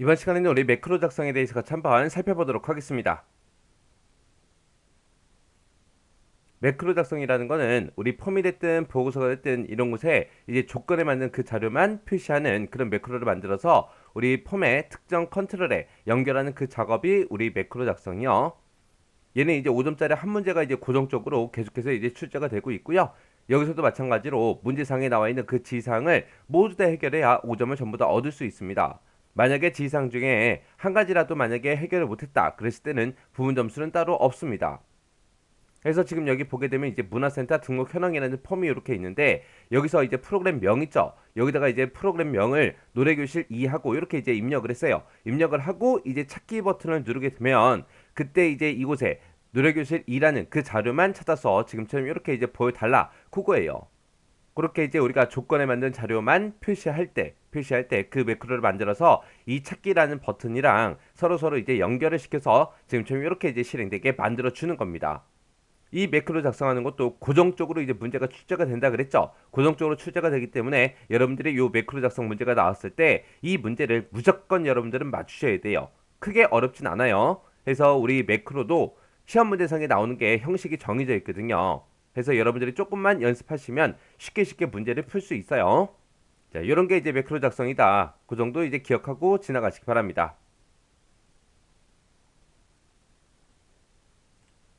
이번 시간에는 우리 매크로 작성에 대해서 같이 한번 살펴보도록 하겠습니다. 매크로 작성이라는 거는 우리 폼이 됐든 보고서가 됐든 이런 곳에 이제 조건에 맞는 그 자료만 표시하는 그런 매크로를 만들어서 우리 폼의 특정 컨트롤에 연결하는 그 작업이 우리 매크로 작성이요. 얘는 이제 5점짜리 한 문제가 이제 고정적으로 계속해서 이제 출제가 되고 있고요. 여기서도 마찬가지로 문제상에 나와 있는 그 지상을 모두 다 해결해야 5점을 전부 다 얻을 수 있습니다. 만약에 지상 중에 한 가지라도 만약에 해결을 못했다 그랬을 때는 부분 점수는 따로 없습니다. 그래서 지금 여기 보게 되면 이제 문화센터 등록 현황이라는 폼이 이렇게 있는데 여기서 이제 프로그램 명 있죠. 여기다가 이제 프로그램 명을 노래교실 2하고 이렇게 이제 입력을 했어요. 입력을 하고 이제 찾기 버튼을 누르게 되면 그때 이제 이곳에 노래교실 2라는 그 자료만 찾아서 지금처럼 이렇게 이제 보여달라 그거예요. 그렇게 이제 우리가 조건에 맞는 자료만 표시할 때 표시할 때 그 매크로를 만들어서 이 찾기라는 버튼이랑 서로 서로 이제 연결을 시켜서 지금처럼 이렇게 이제 실행되게 만들어 주는 겁니다. 이 매크로 작성하는 것도 고정적으로 이제 문제가 출제가 된다 그랬죠. 고정적으로 출제가 되기 때문에 여러분들이 이 매크로 작성 문제가 나왔을 때 이 문제를 무조건 여러분들은 맞추셔야 돼요. 크게 어렵진 않아요. 그래서 우리 매크로도 시험 문제상에 나오는 게 형식이 정해져 있거든요. 그래서 여러분들이 조금만 연습하시면 쉽게 쉽게 문제를 풀 수 있어요. 자, 이런 게 이제 매크로 작성이다. 그 정도 이제 기억하고 지나가시기 바랍니다.